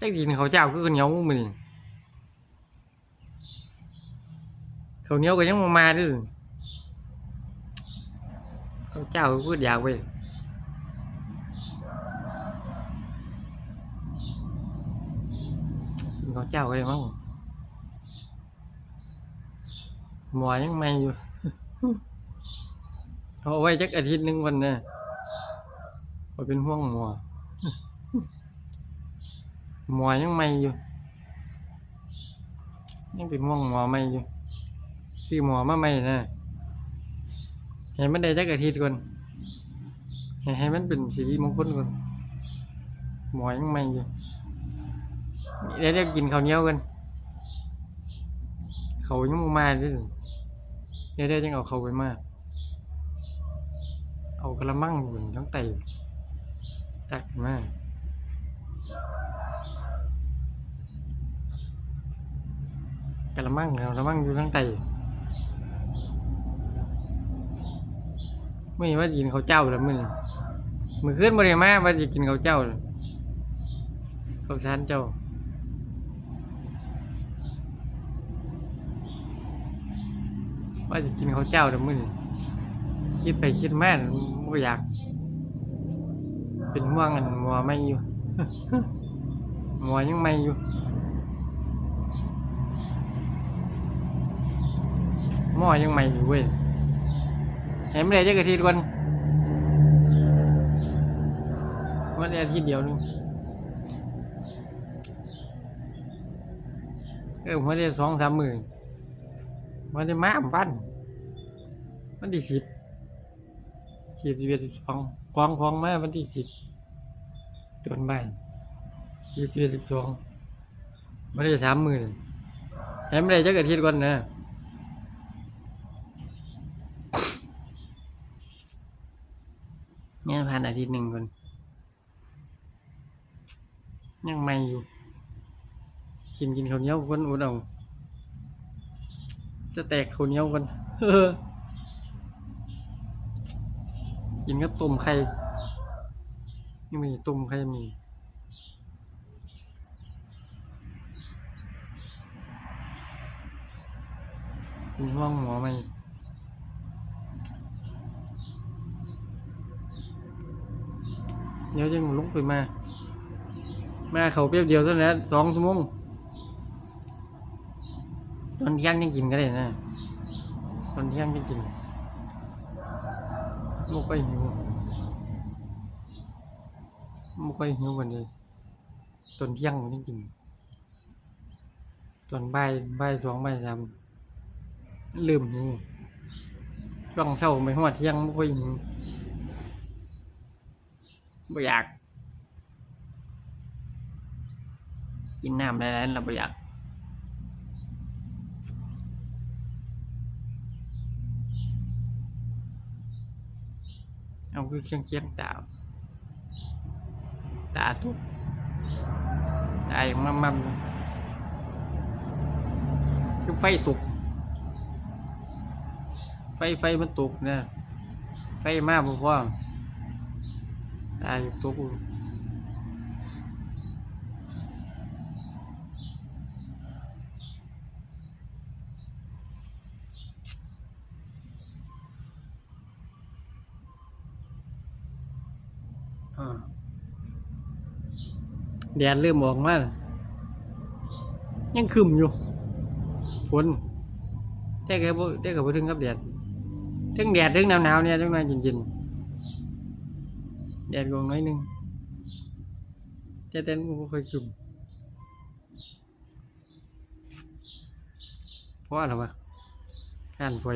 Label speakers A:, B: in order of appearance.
A: จักกินข้าเจ้าคือเหนียวมื้อนี้ข้าเหนียวก็ยังบ่มาด้อข้าเจ้าก็คือยากไปกินข้าเจ้าก็ได้มั้งหมอยังไม่อยู่เอาไว้จักอาทิตย์หนึ่งวันน่ะพอเป็นห่วงหมอ หมอยังไม่อยู่ ยังเป็นห่วงหมอไม่อยู่ซื้อหมอมาไม่นะให้มันได้จักอาทิตย์ก่อนให้ให้มันเป็นสิริมงคลก่อนหมอยังไม่อยู่เดี๋ยวจะกินข้าวเหนียวกันเขาวยังบ่มาเด้วยเดี๋ยวเดี๋ยวยังเอาเขาวไปมาเอากระมังหุ่นทั้งไตตักมากะละมังกะละมังอยู่ทั้งไตไม่ว่าจะกินข้าวเจ้าแล้วมึงมือขึ้นบริมาว่าจะกินข้าวเจ้าข้าวสารเจ้าว่าจะกินข้าวเจ้าแล้วมึงคิดไปคิดมาไม่อยาก เป็นห่วงอันมัวไม่อยู่มัวยังไม่อยู่ หม้อยังใหม่อยู่เว้ยเห็นไม่ได้จะกระทีก่อนวันอาทิตย์เดียวนึงเออวันได้สองสามหมื่นวันได้มาพันวันที่สิบสิบสิบเอ็ดสิบสองกองของมาวันที่สิบต้นใบสิบสิบเอ็ดสิบสองวันได้สามหมื่นเห็นไม่ได้จะกระทีก่อนนะ เนี่ยผ่านอาทิตย์หนึ่งคนยังไม่อยู่ กินกินข้าวเหนียวคนอุดเอาจะแตกข้าวเหนียวคนกินก็ต้มไข่นี่มีต้มไข่มีกินห้องหมอไหม เดี๋ยวจะลุกไปมา มาเขาเปรียบเดียวเท่านั้นสองชั่วโมงตอนเที่ยงยังกินก็ได้นะตอนเที่ยงยังกินไม่ค่อยหิวไม่ค่อยหิววันนี้ตอนเที่ยงยังกินตอนบ่ายบ่ายสองบ่ายสามลืมหิวช่วงเช้าไม่หัวเที่ยงไม่ค่อยหิว บ่อยาก กินน้ำได้แล้วเราบ่อยากเอาคือเครื่องเชียงตาตาทุกตาอย่างมั่มมั่มคือไฟตก ไฟไฟมันตกนะไฟมากพอตายตัวกูอ่าแดดเริ่มออกมาแล้วยังคืมอยู่ ฝนแต่ก็บ่แต่ก็บ่ถึงกับแดดถึงแดดถึงหนาวๆเนี่ยจังหน่อยเย็นๆ แดดกองน้อยหนึ่งแต่แต่มันบ่ค่อยซุ่มเพราะอะไรวะข้านไฟ